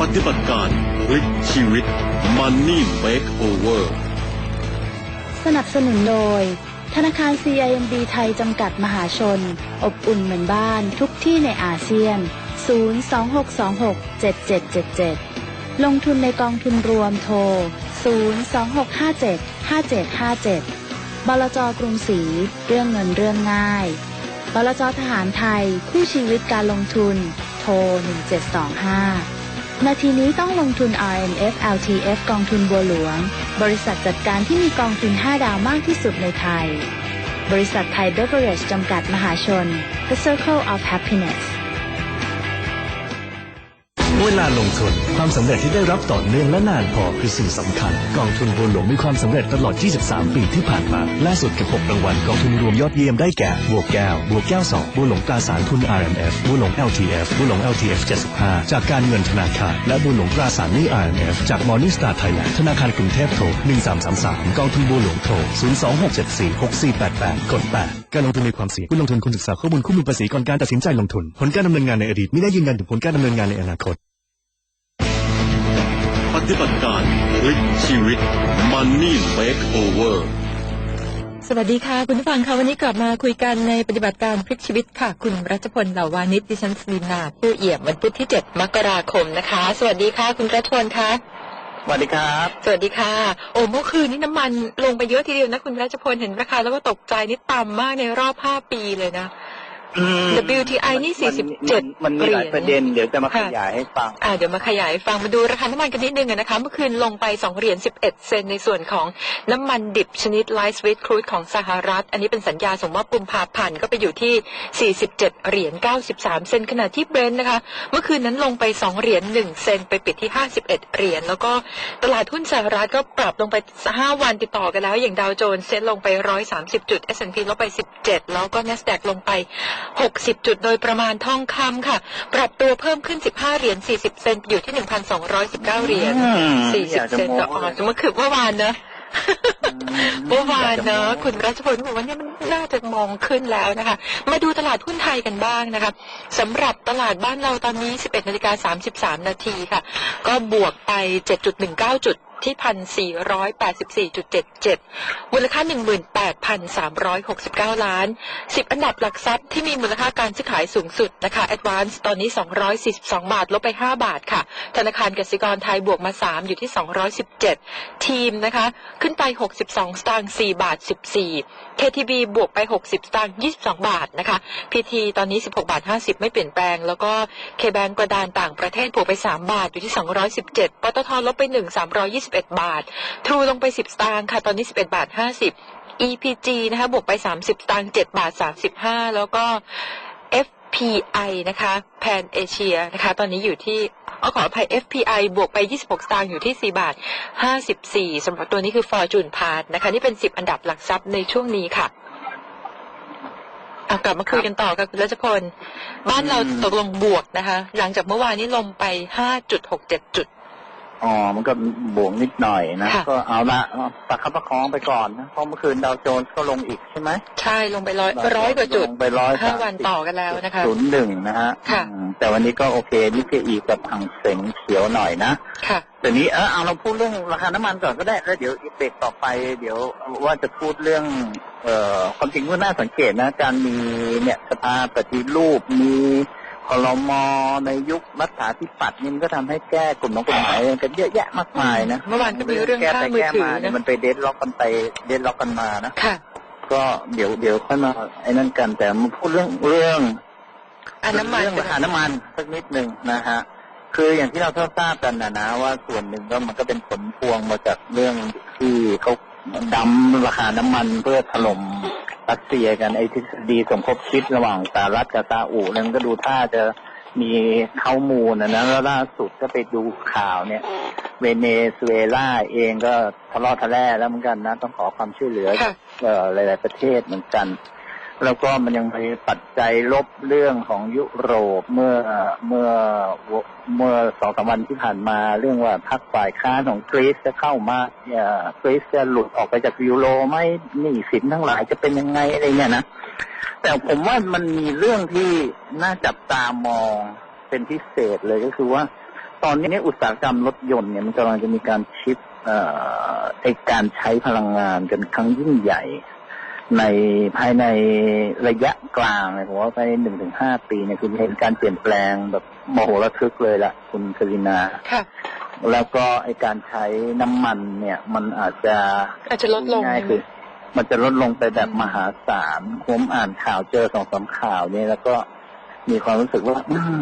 ปฏิบัติการพลิกชีวิต Money Makeover สนับสนุนโดย ธนาคาร CIMB ไทยจำกัดมหาชน อบอุ่นเหมือนบ้านทุกที่ในอาเซียน 026267777 ลงทุนในกองทุนรวมโทร 026575757 บลจกรุงศรีเรื่องเงินเรื่องง่าย บลจทหารไทยคู่ชีวิตการลงทุน โทร 1725 นาทีนี้ต้องลงทุน RMF LTF กองทุนบัวหลวง บริษัทจัดการที่มีกองทุน 5 ดาวมากที่สุดในไทย บริษัทไทยเบเวอร์เรจจำกัดมหาชน The Circle of Happiness เวลาลงทุน ความสำเร็จที่ได้รับต่อเนื่องและนานพอคือสิ่งสำคัญ กองทุนบัวหลวงมีความสำเร็จตลอด 23 ปีที่ผ่านมาล่าสุดกับ 6 รางวัลกองทุนรวมยอดเยี่ยมได้แก่บัวแก้วบัวแก้ว 2บัวหลวงตราสารทุน RMF บัวหลวง LTF บัวหลวง LTF 75 จากการเงินธนาคาร และบัวหลวงตราสารหนี้ RMF จาก Morning Star Thailand ธนาคารกรุงเทพโทร 1333 กองทุนบัวหลวงโทร 026746488 กด 8 การลงทุนมีความเสี่ยงผู้ลงทุนควรศึกษาข้อมูลคู่มือภาษีก่อนการตัดสินใจลงทุน ผลการดำเนินงานในอดีตไม่ได้ยืนยันถึงผลการดำเนินงานในอนาคต ฏิบัติการพลิกชีวิต Money Makeover สวัสดีค่ะ คุณผู้ฟังค่ะวันนี้กลับมาคุยกันในปฏิบัติการพลิกชีวิตค่ะ คุณรัชพลเหล่าวานิชดิฉันสลินาผู้เอี่ยมวันพุธที่ 7 มกราคมนะคะ สวัสดีค่ะ คุณรัชพลคะสวัสดีครับ สวัสดีค่ะ โอ้เมื่อคืนนี้น้ำมันลงไปเยอะทีเดียวนะ คุณรัชพลเห็นราคาแล้วก็ตกใจนี่ต่ำมากในรอบ 5 ปีเลยนะ WTI นี่47มันมีหลายประเด็น เดี๋ยวจะมาขค่ะยายให้ฟัง อ่าเดี๋ยวมาขยายฟังมาดูราคาน้ำมันกันนิดนึงอะนะคะ เมื่อคืนลงไป2เหรียญ11เซนในส่วนของน้ำมันดิบชนิด light sweet crude ของสหรัฐ อันนี้เป็นสัญญาส่งมอบกุมภาพันธ์ก็ไปอยู่ที่47เหรียญ93เซนขณะที่เบรนท์นะคะ เมื่อคืนนั้นลงไป2เหรียญ1เซนไปปิดที่51เหรียญแล้วก็ตลาดหุ้นสหรัฐก็ปรับลงไป5วันติดต่อกันแล้ว อย่างดาวโจนส์เซ็ตลงไป130จุด S&P ลงไป17แล้วก็ NASDAQ ลงไป60 จุดโดยประมาณทองคำค่ะ ปรับตัวเพิ่มขึ้น 15 เหรียญ 40 เซนอยู่ที่ 1,219 เหรียญอืม40 เซนต่อออนซ์เมื่อคืนเมื่อวานเนอะเมื่อวานเนอะคุณรัชพลบอกว่าเนี่ยมันน่าจะมองขึ้นแล้วนะคะ มาดูตลาดหุ้นไทยกันบ้างนะคะสำหรับตลาดบ้านเราตอนนี้ 11นาฬิกา33 นาทีค่ะ ก็บวกไป 7.19 จุด ที่ 1,484.77 มูลค่า 18,369 ล้าน 10 อันดับหลักทรัพย์ที่มีมูลค่าการซื้อขายสูงสุดนะคะ Advance ตอนนี้ 242 บาท ลบไป 5 บาทค่ะ ธนาคารกสิกรไทยบวกมา 3 อยู่ที่ 217 ทีมนะคะ ขึ้นไป 62 สตางค์4บาท 14 KTB บวกไป 60 สตางค์ 22 บาทนะคะ PT ตอนนี้ 16 บาท 50 ไม่เปลี่ยนแปลง แล้วก็ KBank กระดานต่างประเทศบวกไป 3 บาท อยู่ที่ 217 ปตทลบไป 1 321 บาท True ลงไป 10 สตางค์ค่ะ ตอนนี้ 11 บาท 50 EPG นะคะ บวกไป 30 สตางค์7บาท 35 แล้วก็ FPI นะคะ แพนเอเชียนะคะ ตอนนี้อยู่ที่ เอาขออภัย FPI บวกไป 26 สตางค์อยู่ที่ 4 บาท 54สำหรับตัวนี้คือ Fortune p a t นะคะ นี่เป็น 10 อันดับหลักทรัพย์ในช่วงนี้ค่ะเอากลับมาคุยกันต่อกับคุณรัชพล บ้านเราตกลงบวกนะคะ หลังจากเมื่อวานนี้ลงไป 5.67 จุด อ๋อ มันก็บวกนิดหน่อยนะ ค่ะ ก็เอาละประคับประคองไปก่อนนะเพราะเมื่อคืนดาวโจนส์ก็ลงอีกใช่ไหมใช่ลงไปร้อยร้อยกว่าจุด ลงไปร้อยห้าวันต่อกันแล้วนะคะศูนย์หนึ่งนะฮะค่ะ อืมแต่วันนี้ก็โอเคนิเคอีกับหังเสงเขียวหน่อยนะค่ะ แต่นี้เออเอาเราพูดเรื่องราคาน้ำมันก่อนก็ได้แล้วเดี๋ยวอีกเบรกต่อไป เดี๋ยวว่าจะพูดเรื่อง เอ่อความจริงก็น่าสังเกตนะ การมีเนี่ยสภาปฏิรูปมี คลมในยุครัฐาธิปัตย์นี่มันก็ทำให้แก้กลุ่มของกฎหมายกันเยอะแยะมากมายนะเมื่อวานก็มีเรื่องแก้ค่าไปมือแก้ถือมานะเนี่ยมันไปเดดล็อกกันไปเดดล็อกกันมานะค่ะ ก็เดี๋ยวเดี๋ยวค่อยมาไอ้นั่นกันแต่มาพูดเรื่องเรื่องอันน้ำมันเรื่องราคาน้ำมันสักนิดหนึ่งนะฮะคืออย่างที่เราทราบกันนะนะว่าส่วนหนึ่งก็มันก็เป็นผลพวงมาจากเรื่องที่เขา ดัมราคาน้ำมันเพื่อถล่มรัสเซียกันไอ้ทฤษฎีสมคบคิดระหว่างสหรัฐกับซาอุแล้วมันก็ดูท่าจะมีเข้ามูลนะนะแล้วล่าสุดก็ไปดูข่าวเนี่ย เวเนซุเอลาเองก็ทะเลาะทะแล่แล้วเหมือนกันนะ ต้องขอความช่วยเหลือค่ะเอ่อหลาย ๆ ประเทศเหมือนกัน แล้วก็มันยังมีปัจจัยลบเรื่องของยุโรปเมื่อเมื่อเมื่อสองสามวันที่ผ่านมาเรื่องว่าพรรคฝ่ายค้านของกรีซจะเข้ามาเนี่ยกรีซจะหลุดออกไปจากยูโรไหมหนี่สินทั้งหลายจะเป็นยังไงอะไรเนี่ยนะแต่ผมว่ามันมีเรื่องที่น่าจับตามองเป็นพิเศษเลยก็คือว่า ตอนนี้อุตสาหกรรมรถยนต์เนี่ยมันกำลังจะมีการชิปเอ่อไอการใช้พลังงานกันครั้งยิ่งใหญ่ ในภายในระยะกลางเลยผมว่าภายในหนึ่งถึงห้าปีเนี่ยคือเห็นการเปลี่ยนแปลงแบบโมโหระทึกเลยละคุณครินาค่ะ แล้วก็ไอการใช้น้ำมันเนี่ย มันอาจจะอาจจะลดลงง่ายใช่ๆไหมคือมันจะลดลงไปแบบอืมมหาศาลผมอ่านข่าวเจอสองสามข่าวเนี่ยแล้วก็มีความรู้สึกว่าอืม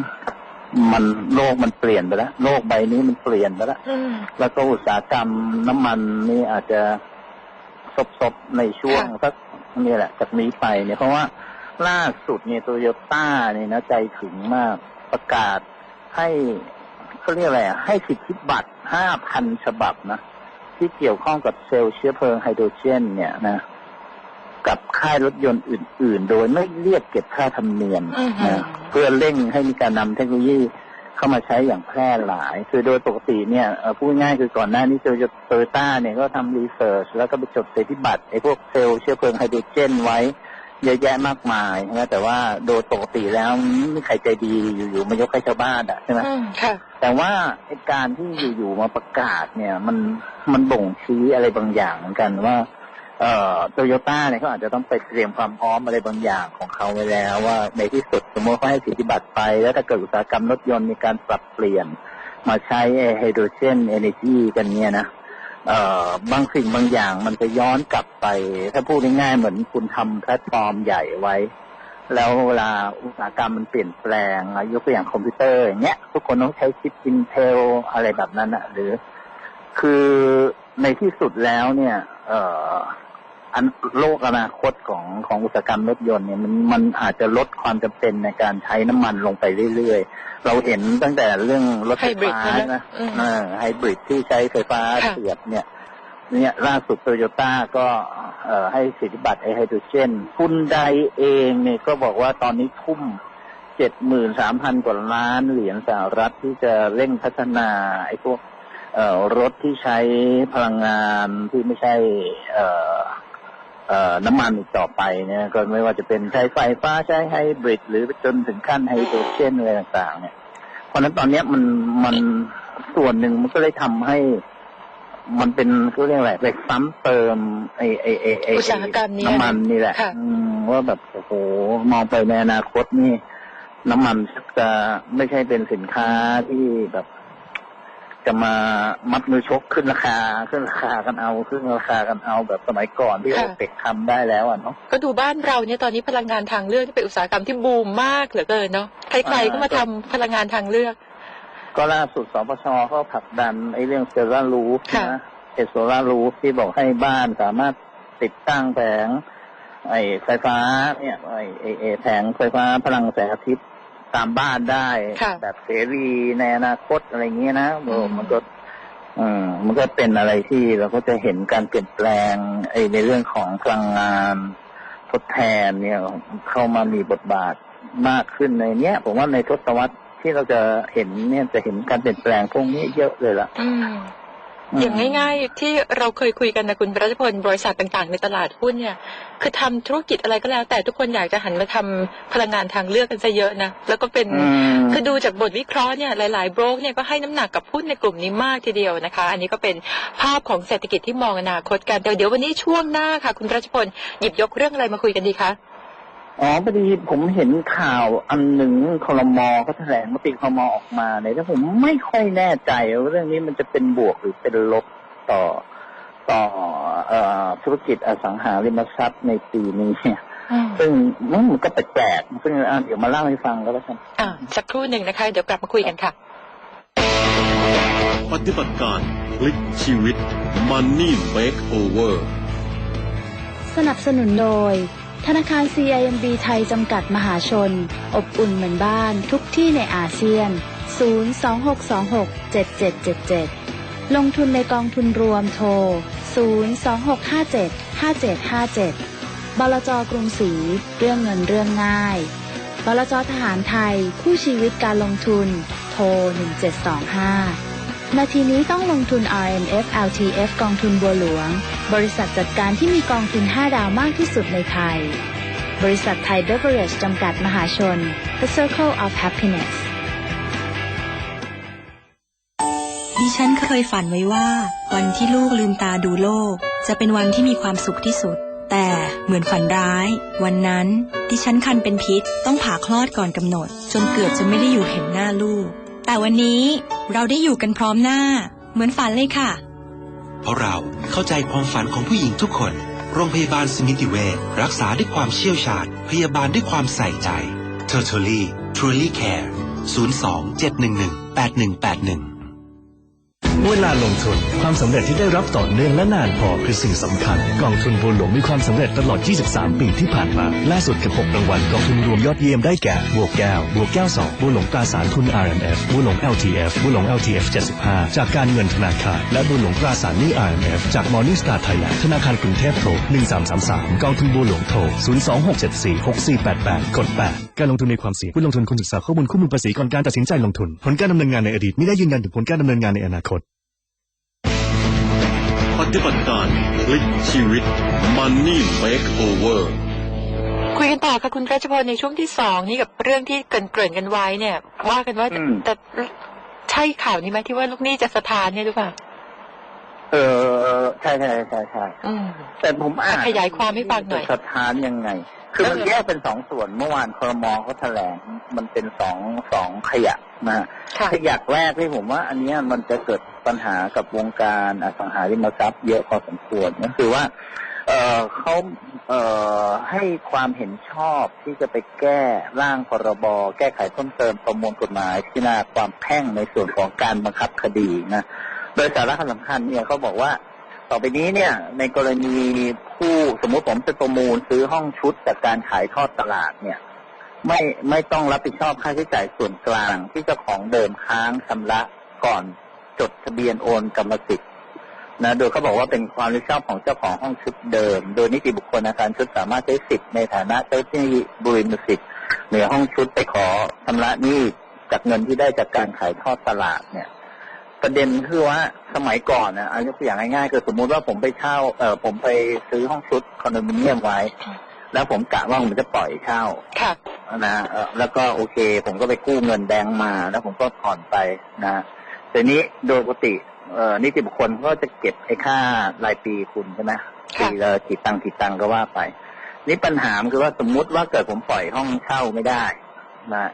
มันโลกมันเปลี่ยนไปแล้วโลกใบนี้มันเปลี่ยนไปแล้วอืมแล้วก็อุตสาหกรรมน้ำมันนี่อาจจะซบๆในช่วงค่ะสัก นี่แหละจากนี้ไปเนี่ยเพราะว่าล่าสุดเนี่ยโตโยต้าเนี่ยนะใจถึงมากประกาศให้เขาเรียกอะไรอะให้สิทธิบัตรห้าพันฉบับนะที่เกี่ยวข้องกับเซลล์เชื้อเพลิงไฮโดรเจน เนี่ยนะกับค่ายรถยนต์อื่น ๆ โดยไม่เรียกเก็บค่าธรรมเนียมอือหือนะเพื่อเร่งให้มีการนำเทคโนโลยี เข้ามาใช้อย่างแพร่หลาย คือโดยปกติเนี่ยเอ่อพูดง่ายคือก่อนหน้านี้โตโยโตโยต้าเนี่ยก็ทำรีเสิร์ชแล้วก็ไปจดสิทธิบัตรไอ้พวกเซลล์เชื้อเพลิงไฮโดรเจนไว้เยอะแยะมากมายนะแต่ว่าโดยปกติแล้วไม่มีใครใจดีอยู่ๆมายกให้ชาวบ้านอะใช่ไหมอืมค่ะแต่ว่าไอ้การที่อยู่ๆมาประกาศเนี่ย มันมันบ่งชี้อะไรบางอย่างเหมือนกันว่าเอ่อ โตโยต้าเนี่ยเขาอาจจะต้องไปเตรียมความพร้อมอะไรบางอย่างของเขาไว้แล้ว ว่าในที่สุดสมมติเขาให้สิทธิบัตรไป แล้วถ้าเกิดอุตสาหกรรมรถยนต์มีการปรับเปลี่ยน มาใช้ไฮโดรเจนเอเนจีกันเนี่ยนะเอ่อบางสิ่งบางอย่างมันจะย้อนกลับไป ถ้าพูดง่ายๆเหมือนคุณทำแพลตฟอร์มใหญ่ไว้ แล้วเวลาอุตสาหกรรมมันเปลี่ยนแปลงยกตัวอย่างคอมพิวเตอร์อย่างเงี้ยทุกคนต้องใช้ชิป Intel อะไรแบบนั้นอะหรือ คือในที่สุดแล้วเนี่ยเอ่อ โลกอนาคตของของอุตสาหกรรมรถยนต์เนี่ยมันมันอาจจะลดความจำเป็นในการใช้น้ำมันลงไปเรื่อยๆ เราเห็นตั้งแต่เรื่องรถไฟฟ้าไฮบริดนะนะอืมเออไฮบริดที่ใช้ไฟฟ้าค่ะเสียบเนี่ยเนี่ยล่าสุดโตโยต้าก็เอ่อให้สิทธิบัตรไอไฮโดรเจนคุณไดเองเนี่ยก็บอกว่าตอนนี้ทุ่มเจ็ดหมื่นสามพันกว่าล้านเหรียญสหรัฐที่จะเร่งพัฒนาไอ้พวกเอ่อรถที่ใช้พลังงานที่ไม่ใช่เอ่อเอ่อ น้ำมันอีกต่อไปเนี่ยก็ไม่ว่าจะเป็นใช้ไฟฟ้าใช้ไฮบริดหรือจนถึงขั้นไฮโดรเจนอะไรต่างๆ เนี่ย เพราะฉะนั้นตอนเนี้ยมันมันส่วนหนึ่งมันก็เลยทำให้มันเป็นก็เรียกอะไรไปซ้ำเติมไอไอไอไออุตสาหกรรมนี้น้ำมันนี่แหละค่ะอืมว่าแบบโอ้โหมองไปในอนาคตนี่ น้ำมันจะไม่ใช่เป็นสินค้าที่แบบ จะมามัดมือชกขึ้นราคาขึ้นราคากันเอาขึ้นราคากันเอาแบบสมัยก่อนที่ค่ะโอเปกทำได้แล้วอะเนาะก็ดูบ้านเราเนี่ยตอนนี้พลังงานทางเลือกที่เป็นอุตสาหกรรมที่บูมมากเหลือเกินเนาะใครๆก็มาทำพลังงานทางเลือก ก็ล่าสุดสปชเขาผลักดันไอ้เรื่องเซลล์รูฟค่ะนะเอโซลารูฟที่บอกให้บ้านสามารถติดตั้งแผงไอ้ไฟฟ้าเนี่ยไอ้ไอ้ไอ้แผงไฟฟ้าพลังแสงอาทิตย์ ตามบ้านได้ค่ะแบบเสรีในอนาคตอะไรเงี้ยนะโอ้อืมมันก็อืมมันก็เป็นอะไรที่เราก็จะเห็นการเปลี่ยนแปลงไอ้ในเรื่องของพลังงานทดแทนเนี่ยเข้ามามีบทบาทมากขึ้นในเนี้ย ผมว่าในทศวรรษที่เราจะเห็นเนี่ยจะเห็นการเปลี่ยนแปลงพวกนี้เยอะเลยล่ะ อืมอย่างง่าย ๆ ที่เราเคยคุยกันนะคุณรัชพลบริษัทต่างๆ ในตลาดหุ้นเนี่ย คือทำธุรกิจอะไรก็แล้ว แต่ทุกคนอยากจะหันมาทำพลังงานทางเลือกกันซะเยอะนะแล้วก็เป็นอืมคือดูจากบทวิเคราะห์เนี่ยหลายๆโบรกเนี่ยก็ให้น้ำหนักกับหุ้นในกลุ่มนี้มากทีเดียวนะคะ อันนี้ก็เป็นภาพของเศรษฐกิจที่มองอนาคตกันแต่เดี๋ยววันนี้ช่วงหน้าค่ะ คุณรัชพลหยิบยกเรื่องอะไรมาคุยกันดีคะ อ๋อพอดีผมเห็นข่าวอันหนึ่งคอรมอเขาแถลงมติคอรมอออกมาเนี่ยแล้วผมไม่ค่อยแน่ใจว่าเรื่องนี้มันจะเป็นบวกหรือเป็นลบต่อต่อเอ่อธุรกิจอสังหาริมทรัพย์ในปีนี้เนี่ยซึ่งมันก็แปลกๆซึ่งอะเดี๋ยวมาเล่าให้ฟังก็แล้วกันอ่าสักครู่หนึ่งนะคะ เดี๋ยวกลับมาคุยกันค่ะ ปฏิบัติการพลิกชีวิต Money Makeover สนับสนุนโดย ธนาคาร CIMB ไทยจำกัดมหาชน อบอุ่นเหมือนบ้านทุกที่ในอาเซียน 026267777 ลงทุนในกองทุนรวมโทร 026575757 บลจกรุงศรีเรื่องเงินเรื่องง่าย บลจทหารไทยคู่ชีวิตการลงทุน โทร 1725 นาทีนี้ต้องลงทุน RMF LTF กองทุนบัวหลวง บริษัทจัดการที่มีกองทุน 5 ดาวมากที่สุดในไทย บริษัทไทยเบเวอเรจจำกัดมหาชน The Circle of Happiness ดิฉันเคยฝันไว้ว่า วันที่ลูกลืมตาดูโลก จะเป็นวันที่มีความสุขที่สุด แต่เหมือนฝันร้าย วันนั้น ดิฉันคันเป็นพิษต้องผ่าคลอดก่อนกำหนด จนเกือบจะไม่ได้อยู่เห็นหน้าลูก แต่วันนี้เราได้อยู่กันพร้อมหน้า เหมือนฝันเลยค่ะ เพราะเราเข้าใจความฝันของผู้หญิงทุกคน โรงพยาบาลสมิติเวชรักษาด้วยความเชี่ยวชาญ พยาบาลด้วยความใส่ใจ t o t a l y Truly Care 02 711 8181 เวลาลงทุน ความสำเร็จที่ได้รับต่อเนื่องและนานพอคือสิ่งสำคัญ กองทุนบัวหลวงมีความสำเร็จตลอด 23 ปีที่ผ่านมา ล่าสุดกับ 6 รางวัลกองทุนรวมยอดเยี่ยมได้แก่บัวกแก้วบัวกแก้ว 2บัวหลวงตราสารทุน RMF บัวหลวง LTF บัวหลวง LTF 75 จากการเงินธนาคาร และบัวหลวงตราสารหนี้ RMF จาก Morning Star Thailand ธนาคารกรุงเทพโทร 1333 กองทุนบัวหลวงโทร 026746488 กด 8 การลงทุนในความเสี่ยงผู้ลงทุนควรศึกษาข้อมูลคู่มือภาษีก่อนการตัดสินใจลงทุน ผลการดำเนินงานในอดีตไม่ได้ยืนยันถึงผลการดำเนินงานในอนาคต ฏิบัติการพลิกชีวิต Money Makeover คุยกันต่อค่ะคุณรัชพลในช่วงที่สองนี่กับเรื่องที่เกรินๆกันไว้เนี่ย ว่ากันว่าอืมแต่ใช่ข่าวนี้ไหมที่ว่าลูกหนี้จะสถานเนี่ยหรือเปล่าเออใช่ใช่ใช่ใช่อืมแต่ผมอ่านขยายความให้ฟังหน่อยสถานยังไง คือมันเออแยกเป็นสองส่วนเมื่อวานครมเขาแถลงมันเป็นสองสองขยะนะค่ะขยักแรกที่ผมว่า อันเนี้ยมันจะเกิดปัญหากับวงการอสังหาริมทรัพย์เยอะพอสมควรก็คือว่า เออเขาเอ่อให้ความเห็นชอบที่จะไปแก้ร่างพรบแก้ไขเพิ่มเติมประมวลกฎหมายพิจารณาความแพ่งในส่วนของการบังคับคดีนะโดยสาระสำคัญเนี่ยเขาบอกว่า ต่อไปนี้เนี่ย ในกรณีผู้สมมุติผมจะประมูลซื้อห้องชุดจากการขายทอดตลาดเนี่ย ไม่ไม่ต้องรับผิดชอบค่าใช้จ่ายส่วนกลางที่เจ้าของเดิมค้างชำระก่อนจดทะเบียนโอนกรรมสิทธิ์นะโดยเขาบอกว่าเป็นความรับผิดชอบของเจ้าของห้องชุดเดิม โดยนิติบุคคลอาคารชุดสามารถใช้สิทธิ์ในฐานะเจ้าที่บริมสิทธิ์เหนือห้องชุดไปขอชำระหนี้จากเงินที่ได้จากการขายทอดตลาดเนี่ย ประเด็นคือว่าสมัยก่อนนะเอายกตัวอย่างง่ายๆคือสมมุติว่าผมไปเช่าเออผมไปซื้อห้องชุดคอนโดมิเนียมไว้ แล้วผมกะว่าผมจะปล่อยเช่าค่ะนะเอ่อแล้วก็โอเค ผมก็ไปกู้เงินแบงก์มา แล้วผมก็ผ่อนไปนะแต่นี้โดยปกติเอ่อนิติบุคคลก็จะเก็บไอ้ค่ารายปีคุณใช่ไหมค่ะปีละกี่ตังค์กี่ตังค์ก็ว่าไป นี่ปัญหามันคือว่าสมมุติว่าเกิดผมปล่อยห้องเช่าไม่ได้นะ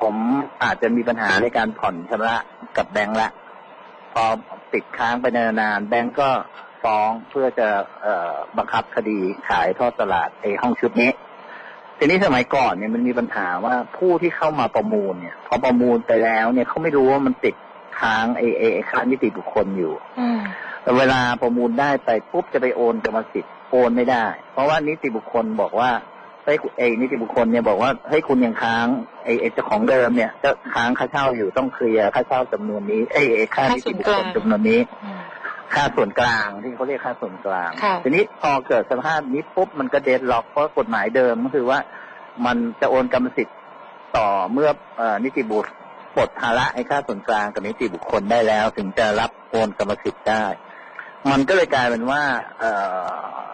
ผมอาจจะมีปัญหาในการผ่อนชำระกับแบงก์ละ พอติดค้างไปนานๆแบงก์ก็ฟ้องเพื่อจะเอ่อบังคับคดีขายทอดตลาดไอ้ห้องชุดนี้ ทีนี้สมัยก่อนเนี่ยมันมีปัญหาว่าผู้ที่เข้ามาประมูลเนี่ยพอประมูลไปแล้วเนี่ยเขาไม่รู้ว่ามันติดค้างไอ้ไอ้ไอ้ค่านิติบุคคลอยู่อืมแต่เวลาประมูลได้ไปปุ๊บจะไปโอนกรรมสิทธิ์โอนไม่ได้ เพราะว่านิติบุคคลบอกว่า เฮ้ยไอ้นิติบุคคลเนี่ยบอกว่าเฮ้ยคุณยังค้างไอ้ไอ้เจ้าของเดิมเนี่ยจะค้างค่าเช่าอยู่ต้องเคลียร์ค่าเช่าจำนวนนี้ไอ้ไอ้ค่านิติบุคคลจำนวนนี้อืมค่าส่วนกลางที่เขาเรียกค่าส่วนกลางค่ะทีนี้พอเกิดสภาพนี้ปุ๊บมันก็เดนล็อกเพราะกฎหมายเดิมก็คือว่า มันจะโอนกรรมสิทธิ์ต่อเมื่อเอ่อนิติบุตรปลดภาระไอ้ค่าส่วนกลางกับนิติบุคคลได้แล้ว ถึงจะรับโอนกรรมสิทธิ์ได้ มันก็เลยกลายเป็นว่า เอ่อ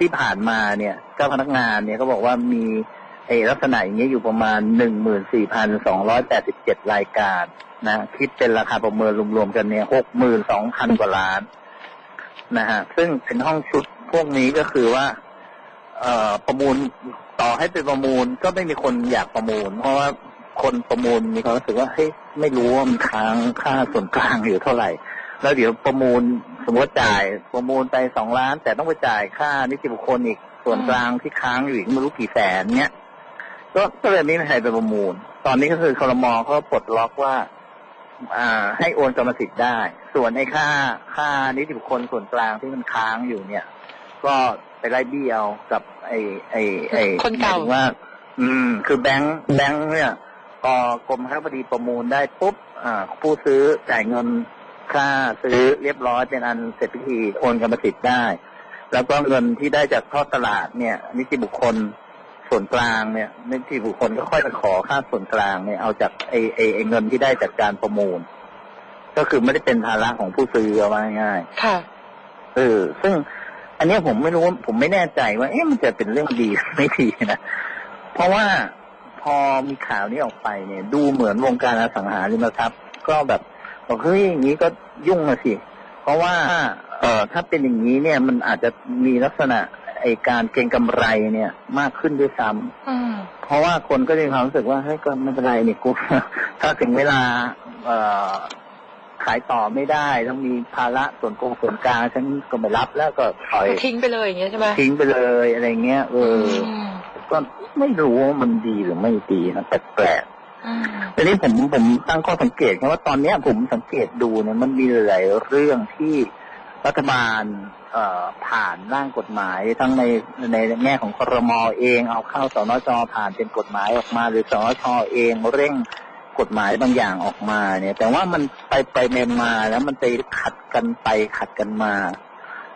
ที่ผ่านมาเนี่ยเจ้าพนักงานเนี่ยก็บอกว่ามีไอ้ลักษณะอย่างนี้ยอยู่ประมาณหนึ่งหมื่นสี่พันสองร้อยแปดสิบเจ็ดรายการนะคิดเป็นราคาประเมินรวมๆกันเนี่ยหกหมื่นสองพันกว่าล้านนะฮะซึ่งเป็นห้องชุดพวกนี้ก็คือว่า เอ่อประมูลต่อให้เป็นประมูลก็ไม่มีคนอยากประมูล เพราะว่าคนประมูลมีความรู้สึกว่าเฮ้ยไม่รู้ว่ามันค้างค่าส่วนกลางอยู่เท่าไหร่ แล้วเดี๋ยวประมูลสมมติว่าจ่ายประมูลไปสองล้าน แต่ต้องไปจ่ายค่านิติบุคคลอีกส่วนกลางที่ค้างอยู่อีกไม่รู้กี่แสนเนี้ยก็ก็เลยไม่มีใครไปประมูล ตอนนี้ก็คือครมเขาปลดล็อกว่า อ่า ให้โอนกรรมสิทธิ์ได้ ส่วนไอ้ค่าค่านิติบุคคลส่วนกลางที่มันค้างอยู่เนี่ย ก็ไปไล่เบี้ยวกับไอ้ไอ้ไอ้คนเก่าหมยถึงว่า อืม คือแบงค์แบงค์เนี่ยพอกรมค้าพอดีประมูลได้ปุ๊บอ่าผู้ซื้อจ่ายเงิน ค่าซื้อเรียบร้อยเป็นอันเสร็จพิธีโอนกรรมสิทธิ์ได้ แล้วก็เงินที่ได้จากทอดตลาดเนี่ย นิติบุคคลส่วนกลางเนี่ยนิติบุคคลก็ค่อยไปขอค่าส่วนกลางเนี่ยเอาจากไอ้ไอ้ไอ้เงินที่ได้จากการประมูล ก็คือไม่ได้เป็นภาระของผู้ซื้อเอาว่าง่ายๆค่ะเออซึ่งอันเนี้ยผมไม่รู้ว่าผมไม่แน่ใจว่า เอ๊ะมันจะเป็นเรื่องดีหรือไม่ดีนะ เพราะว่าพอมีข่าวนี้ออกไปเนี่ย ดูเหมือนวงการอสังหาริมทรัพย์ ก็แบบ บอกเฮ้ยอย่างนี้ก็ยุ่งอะสิ เพราะว่า เอ่อถ้าเป็นอย่างนี้เนี่ยมันอาจจะมีลักษณะไอการเก็งกำไรเนี่ยมากขึ้นด้วยซ้ำอืมเพราะว่าคนก็จะมีความรู้สึกว่าเฮ้ยก็ไม่เป็นไรนี่กูถ้าถึงเวลา เอ่อขายต่อไม่ได้ต้องมีภาระส่วนกงส่วนกลางฉันก็ไม่รับแล้วก็ปล่อยทิ้งไปเลยอย่างเงี้ยใช่ไหมทิ้งไปเลยอะไรเงี้ยเอออมก็ไม่รู้ว่ามันดีหรือไม่ดีนะแปลกอืมๆ ทีนี้ผมผมตั้งข้อสังเกตแค่ว่าตอนเนี้ยผมสังเกตดูเนี่ยมันมีหลายๆเรื่องที่รัฐบาลเอ่อผ่านร่างกฎหมายทั้งในในแง่ของครมเองเอาเข้าสนจผ่านเป็นกฎหมายออกมา หรือสนชเองเร่งกฎหมายบางอย่างออกมาเนี่ย แต่ว่ามันไปไปมาๆแล้วมันไปขัดกันไปขัดกันมา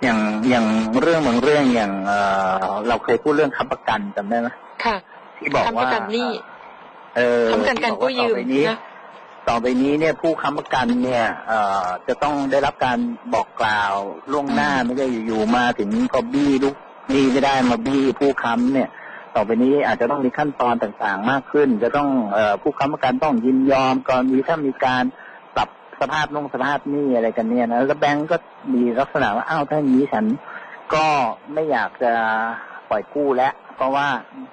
อย่างอย่างเรื่องบางเรื่องอย่างเอ่อเราเคยพูดเรื่องค้ำประกันจำได้ไหมค่ะที่บอกทำปว่าระกันหนี้ เออทำประกันการกู้ยืมที่บอกว่าต่อไปนี้นะต่อไปนี้เนี่ยผู้ค้ำประกันเนี่ยเอ่อจะต้องได้รับการบอกกล่าวล่วงหน้าไม่ใช่อยู่ๆมาถึงก็บี้ลูกหนี้ไม่ได้มาบี้ผู้ค้ำเนี่ย ต่อไปนี้อาจจะต้องมีขั้นตอนต่างๆ มากขึ้น จะต้องเอ่อผู้ค้ำประกันต้องยินยอมกรณีถ้ามีการปรับสภาพนงสภาพหนี้อะไรกันเนี่ยนะแล้วแบงก์ก็มีลักษณะว่าอ้าวถ้าอย่างนี้ฉันก็ไม่อยากจะปล่อยกู้แล้ว เพราะว่า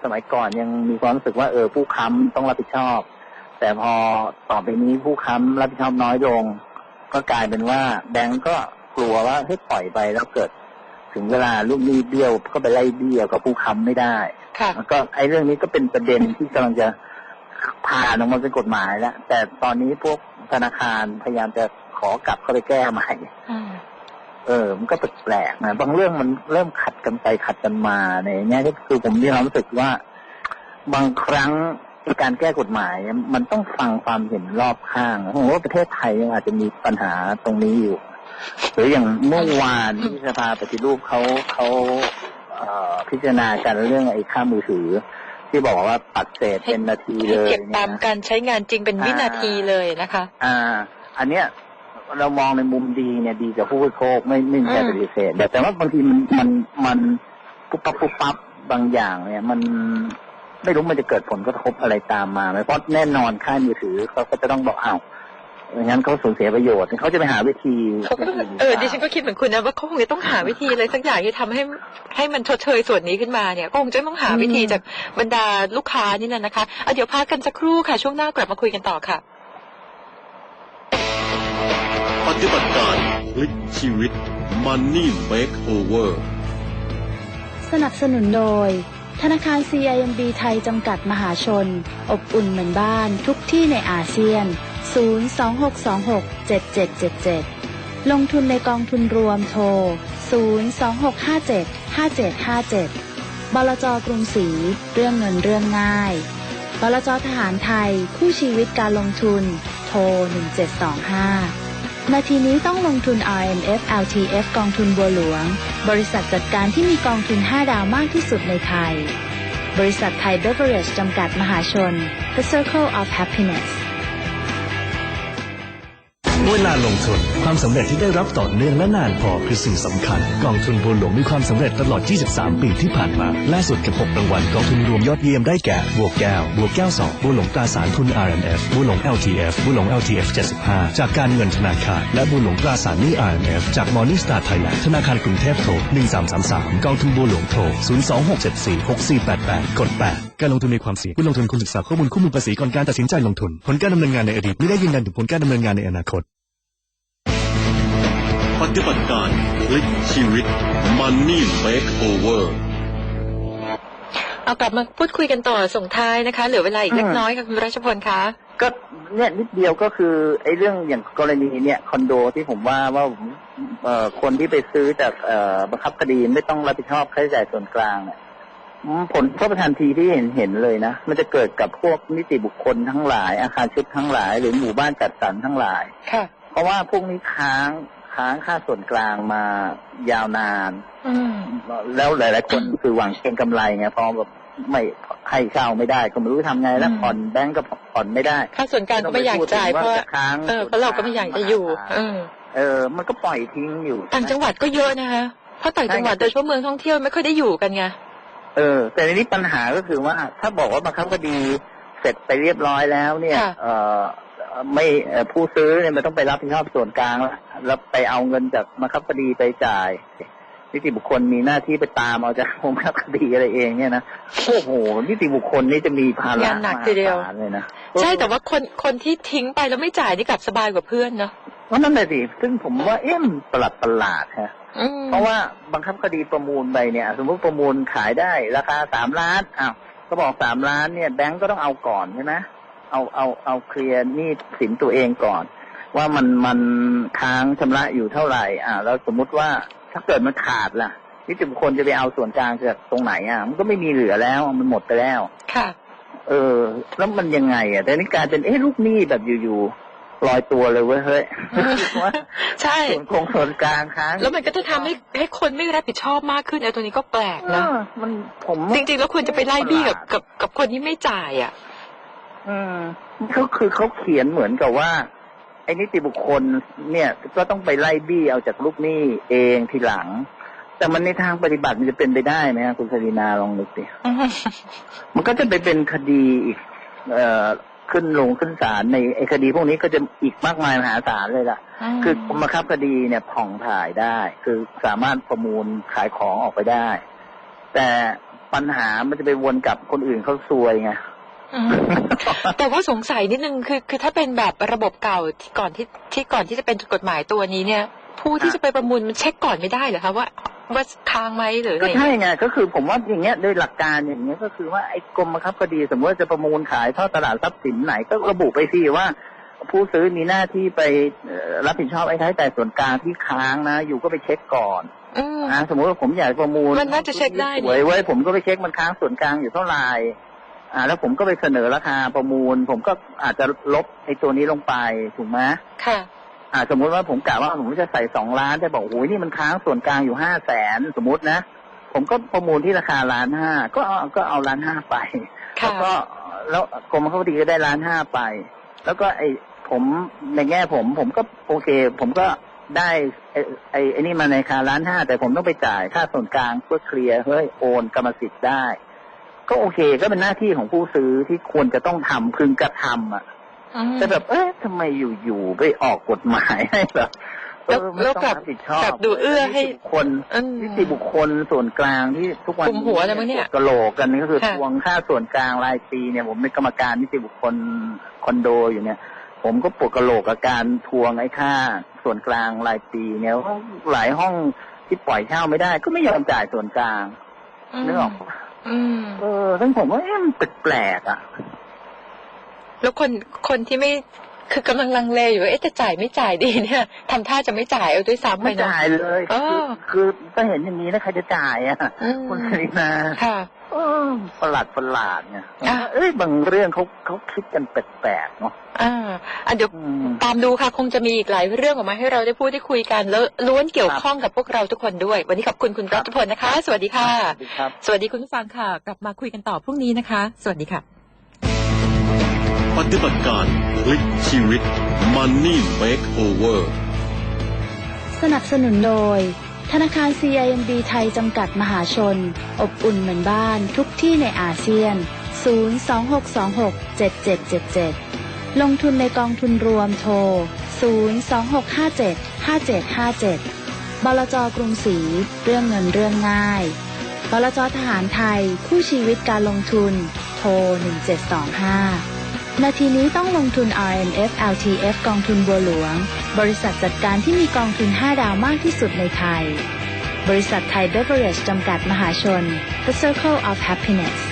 สมัยก่อนยังมีความรู้สึกว่าเออผู้ค้ำต้องรับผิดชอบ แต่พอต่อไปนี้ผู้ค้ำรับผิดชอบน้อยลง ก็กลายเป็นว่าแบงก์ก็กลัวว่าเฮ้ยปล่อยไปแล้วเกิด ถึงเวลาลูกหนี้เบี้ยวก็ไปไล่เบี้ยวกับผู้ค้ำไม่ได้ค่ะแล้วก็ไอ้เรื่องนี้ก็เป็นประเด็นที่กำลังจะผ่านออกมาเป็นกฎหมายแล้วแต่ตอนนี้พวกธนาคารพยายามจะขอกลับเข้าไปแก้ใหม่อืม เออ มันก็แปลกๆนะ บางเรื่องมันเริ่มขัดกันไปขัดกันมาในเนี้ยก็คือผมมีความรู้สึกว่า บางครั้งการแก้กฎหมาย มันต้องฟังความเห็นรอบข้างผมว่าประเทศไทยยังอาจจะมีปัญหาตรงนี้อยู่ หรืออย่างเมื่อวานที่สภาปฏิรูปเขาเขาเอ่อพิจารณากันเรื่องไอ้ค่ามือถือ ที่บอกว่าปัดเศษเป็นนาทีเลให้ยเก็บเนี่ตายมการใช้งานจริงเป็นวินาทีเลยนะคะ อ่า อันเนี้ย เรามองในมุมดีเนี่ยดีกับผู้บริโภคไม่ไม่มีการอืมปฏิเสธแต่แต่ว่าบางทีมันมันมันปุ๊บปั๊บปุ๊บปั๊บบางอย่างเนี่ยมันไม่รู้มันจะเกิดผลกระทบอะไรตามมาไหมเพราะแน่นอนค่ายมือถือเขาก็จะต้องบอกอ้าวอย่างนั้นเขาสูญเสียประโยชน์เขาจะไปหาวิธีเขาก็ต้องเออดิฉันก็คิดเหมือนคุณนะว่าเขาคงจะต้องหาวิธีอะไรสักอย่างที่ทำให้ให้มันชดเชยส่วนนี้ขึ้นมาเนี่ยก็คงจะต้องหาวิธีจากบรรดาลูกค้านี่แหละนะคะเอาเดี๋ยวพักกันสักครู่ค่ะ ช่วงหน้ากลับมาคุยกันต่อค่ะ ฏิบัติการพลิกชีวิต Money Makeover สนับสนุนโดย ธนาคาร CIMB ไทยจำกัดมหาชน อบอุ่นเหมือนบ้านทุกที่ในอาเซียน 026267777 ลงทุนในกองทุนรวมโทร 026575757 บลจกรุงศรีเรื่องเงินเรื่องง่ายบลจทหารไทยคู่ชีวิตการลงทุน โทร 1725 นาทีนี้ต้องลงทุน RMF LTF กองทุนบัวหลวง บริษัทจัดการที่มีกองทุน 5 ดาวมากที่สุดในไทย บริษัทไทยเบเวอเรจจำกัดมหาชน The Circle of Happiness เวลาลงทุน ความสำเร็จที่ได้รับต่อเนื่องและนานพอคือสิ่งสำคัญ กองทุนบัวหลวงมีความสำเร็จตลอด 23 ปีที่ผ่านมา ล่าสุดกับ 6 รางวัลกองทุนรวมยอดเยี่ยมได้แก่ บัวแก้ว บัวแก้ว 2 บัวหลวงตราสารทุน RMF บัวหลวง LTF บัวหลวง LTF 75 จากการเงินธนาคาร และบัวหลวงตราสารหนี้ RMF จาก Morningstar Thailand ธนาคารกรุงเทพโทร 1333 กองทุนบัวหลวงโทร 026746488 กด 8 การลงทุนมีความเสี่ยงผู้ลงทุนควรศึกษาข้อมูลคู่มือภาษีก่อนการตัดสินใจลงทุน ผลการดำเนินงานในอดีตไม่ได้ยืนยันถึงผลการดำเนินงานในอนาคต ปฏิบัติการพลิกชีวิต Money Makeover เอากลับมาพูดคุยกันต่อส่งท้ายนะคะ เหลือเวลาอีกเล็กน้อยค่ะคุณรัชพลคะก็เนี่ยนิดเดียวก็คือไอ้เรื่องอย่างกรณีเนี่ยคอนโดที่ผมว่าว่าผมเอ่อคนที่ไปซื้อจากเอ่อบังคับคดีไม่ต้องรับผิดชอบค่าใช้จ่ายส่วนกลางเนี่ยอืมผลโทษทันทีที่เห็นเห็นเลยนะ มันจะเกิดกับพวกนิติบุคคลทั้งหลาย อาคารชุดทั้งหลาย หรือหมู่บ้านจัดสรรทั้งหลายค่ะเพราะว่าพวกนี้ค้าง ค้างค่าส่วนกลางมายาวนาน อืม แล้วหลาย ๆ คนคือหวังเก็งกำไรไงพอแบบไม่ให้เช่าไม่ได้ก็ไม่รู้จะทำไงแล้วอืม ผ่อนแบงก์ก็ผ่อนไม่ได้ค่าส่วนกลางก็ไม่อยากจ่ายเพราะไม่ต้องไปพูดถึงว่าจะค้างเออเพราะเราก็ไม่อยากจะอยู่ เออ เออ มันก็ปล่อยทิ้งอยู่ ต่างจังหวัดก็เยอะนะคะ เพราะต่างจังหวัดโดยเฉพาะเมืองท่องเที่ยวไม่ค่อยได้อยู่กันไง เออ แต่ในนี้ปัญหาก็คือว่า ถ้าบอกว่าบังคับคดีเสร็จไปเรียบร้อยแล้วเนี่ย ค่ะ เออเอ่อ ไม่เอ่อผู้ซื้อเนี่ยมันต้องไปรับผิดชอบส่วนกลางแล้วแล้วไปเอาเงินจากมาคับคดีไปจ่ายนิติบุคคลมีหน้าที่ไปตามเอาจากโรงพักคดีอะไรเองเนี่ยนะโอ้โหนิติบุคคลนี่จะมีภาระงานหนักทีเดียวมหาศาลเลยนะใช่แต่ว่าคนคนที่ทิ้งไปแล้วไม่จ่ายนี่กลับสบายกว่าเพื่อนเนาะเพราะนั่นแหละสิซึ่งผมว่าเอ๊ะมันประหลาดประหลาดฮะอืมเพราะว่าบังคับคดีประมูลไปเนี่ย สมมติประมูลขายได้ราคาสามล้านอ้าวก็บอกสามล้านเนี่ยแบงก์ก็ต้องเอาก่อนใช่ไหม เอาเอาเอาเคลียร์หนี้สินตัวเองก่อน ว่ามันมันค้างชำระอยู่เท่าไหร่ อ่า แล้วสมมุติว่าถ้าเกิดมันขาดล่ะนิติบุคคลจะไปเอาส่วนกลางจากตรงไหนอะ มันก็ไม่มีเหลือแล้ว มันหมดไปแล้ว ค่ะ เออ แล้วมันยังไง อะ แต่นี่กลายเป็นเอ๊ะลูกหนี้แบบอยู่ๆลอยตัวเลยเว้ยเฮ้ยว่าใช่ส่วนคงส่วนกลางค้างแล้วมันก็จะทำให้ให้คนไม่รับผิดชอบมากขึ้นไอ้ตัวนี้ก็แปลกเอนะอมันผมจริงๆแล้วควรจะไปไล่บี้กับกับกับคนที่ไม่จ่ายอะ อืมเขาคือเขาเขียนเหมือนกับว่า ไอ้นิติบุคคลเนี่ย ก็ต้องไปไล่บี้เอาจากลูกหนี้เองทีหลัง แต่มันในทางปฏิบัติมันจะเป็นไปได้ไหมฮะคุณสรีนาลองนึกดิมันก็จะไปเป็นคดีอีกเอ่อขึ้นลงขึ้นศาลในไอ้คดีพวกนี้ก็จะอีกมากมายมหาศาลเลยล่ะ คือกรมบังคับคดีเนี่ยผ่องถ่ายได้ คือสามารถประมูลขายของออกไปได้ แต่ปัญหามันจะไปวนกับคนอื่นเขาซวยไงอืม แต่ว่าสงสัยนิดนึงคือ คือถ้าเป็นแบบระบบเก่าที่ก่อนที่ที่ก่อนที่จะเป็นกฎหมายตัวนี้เนี่ย ผู้ที่อะจะไปประมูลมันเช็คก่อนไม่ได้เหรอคะว่าว่าค้างไหมหรืออะก็ไรใช่ไงก็คือผมว่าอย่างเงี้ยโดยหลักการอย่างเงี้ยก็คือว่าไอ้กรมบังคับคดี สมมติว่าจะประมูลขายทอดตลาดทรัพย์สินไหนก็ระบุไปสิว่า ผู้ซื้อมีหน้าที่ไปเอ่อรับผิดชอบไอ้ท้ายแต่ายส่วนกลางที่ค้างนะ อยู่ก็ไปเช็คก่อนอืมนะสมมติว่าผมอยากประมูลมันน่าจะเช็คได้นี่สวยไว้ยผมก็ไปเช็คมันค้างส่วนกลางอยู่เท่าไหร่ อ่า แล้วผมก็ไปเสนอราคาประมูล ผมก็อาจจะลบไอ้ตัวนี้ลงไปถูกไหมค่ะ อ่า สมมุติว่าผมกะว่าผมจะใส่สองล้านแต่บอกโอ้ยนี่มันค้างส่วนกลางอยู่ห้าแสนสมมตินะผมก็ประมูลที่ราคาล้านห้าก็เอาก็เอาล้านห้าไปค่ะแล้วก็แล้วกรมบังคับคดีก็ได้ล้านห้าไป แล้วก็ไอ้ผมในแง่ผมผมก็โอเค ผมก็ได้ไอ้ไอ้ไอ้นี่มาในราคาล้านห้าแต่ผมต้องไปจ่ายค่าส่วนกลางเพื่อเคลียร์เฮ้ยโอนกรรมสิทธิ์ได้ ก็โอเค ก็เป็นหน้าที่ของผู้ซื้อที่ควรจะต้องทำพึงกระทำอะอืมแต่แบบเอ๊ะทำไมอยู่ๆไปออกกฎหมายให้แบบเออไม่แล้วต้องกลับรับผิดชอบกลับดูเอื้อให้นิติบุคคลอืมนิติบุคคลส่วนกลางที่ทุกวันคุมหัวเลยมั้งเนี่ยกระโหลกกันก็คือค่ะทวงค่าส่วนกลางรายปีเนี่ย ผมเป็นกรรมการนิติบุคคลคอนโดอยู่เนี่ย ผมก็ปวดกระโหลกกับการทวงไอ้ค่าส่วนกลางรายปีเนี่ยหลายห้องที่ปล่อยเช่าไม่ได้ ก็ไม่ยอมจ่ายส่วนกลางนึกออกปะอืม เออซึ่งผมว่าเอ๊ะมันแปลกๆอะ แล้วคนคนที่ไม่ คือกำลังลังเลอยู่ว่าเอ๊ะจะจ่ายไม่จ่ายดีเนี่ยทำท่าจะไม่จ่ายเอาด้วยซ้ำไปไม่เนาะจ่ายเลยเอคืออคือถ้าเห็นอย่างนี้แล้วใครจะจ่ายอะอืมคุณสรินาค่ะเออประหลาดประหลาดเนี่ยอะเอ้ยบางเรื่องเขาเขาคิดกันแปลกๆเนาะอ่าอะเดี๋ยวอืมตามดูค่ะ คงจะมีอีกหลายเรื่องออกมาให้เราได้พูดได้คุยกันแล้วล้วนเกี่ยวข้องกับพวกเราทุกคนด้วย วันนี้ขอบคุณคุณครัรับฐพลนะคะ สวัสดีค่ะสวัสดีครับสวัสดีคุณผู้ฟังค่ะ กลับมาคุยกันต่อพรุ่งนี้นะคะ สวัสดีค่ะ ปฏิบัติการพลิกชีวิต Money Makeover สนับสนุนโดย ธนาคาร CIMB ไทยจำกัดมหาชน อบอุ่นเหมือนบ้านทุกที่ในอาเซียน 026267777 ลงทุนในกองทุนรวมโทร 026575757 บลจกรุงศรีเรื่องเงินเรื่องง่ายบลจทหารไทยคู่ชีวิตการลงทุน โทร 1725 นาทีนี้ต้องลงทุน RMF LTF กองทุนบัวหลวง บริษัทจัดการที่มีกองทุน 5 ดาวมากที่สุดในไทย บริษัทไทยเบเวอเรจจำกัดมหาชน The Circle of Happiness